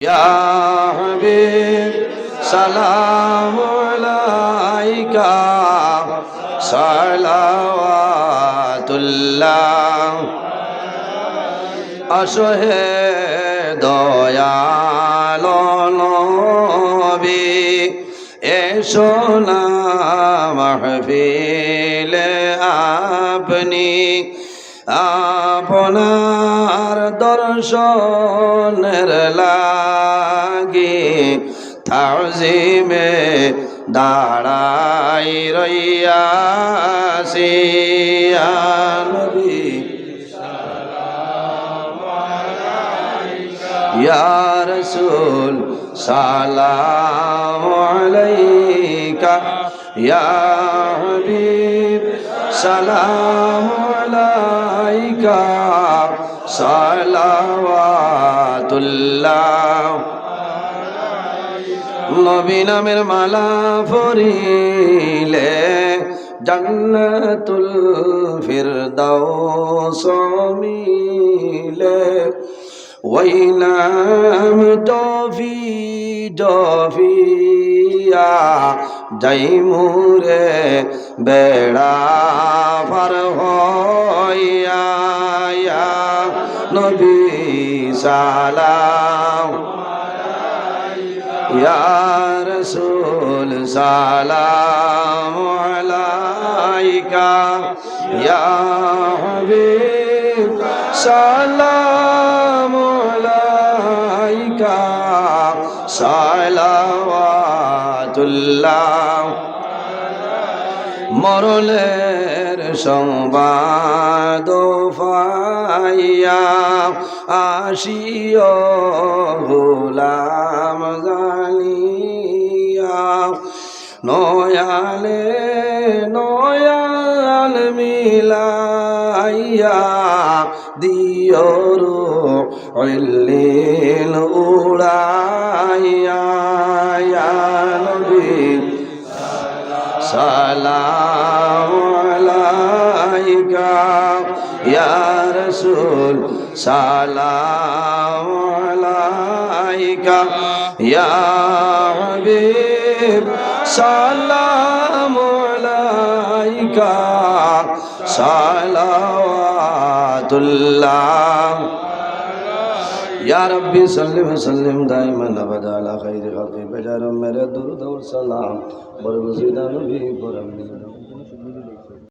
يا حبيب سلام عليك صلوات الله أشهد দয়ালো নবী এসো না মাহফিলে আপনি আপনার দর্শনের লাগি তাজিমে দাঁড়াই রইয়াছি। নবী ইয়া রসুল সালাম আলাইকা ইয়া হাবিব সালাম আলাইকা সালাওয়াতুল্লাহ। নবী নামের মালা ফরিলে জান্নাতুল ফিরদাউস মিলে। ওই নাম ডফি ডফিয়া যাই মুরে বেড়া পার হইয়া নবী সালাম। ইয়া রাসূল সালাম আলাইকা। ইয়া হাবিব সালাম আলাইকা। মরলে মরলের সংবাদ ফাইয়া আসিও গোলাম জানিয়া নয়ালে নয়াল মিলাইয়া দিয়রু অল্লিল উড়াইয়া। নবী সালাম রসুল সালাম আলাইকা ইয়া হাবিব সালাম আলাইকা সালাওয়াতুল্লাহ یا ربی صلی وسلم دائما ابدا علی خیر خلق بجرم میرے درود و سلام بر وزیدہ نبی پر امین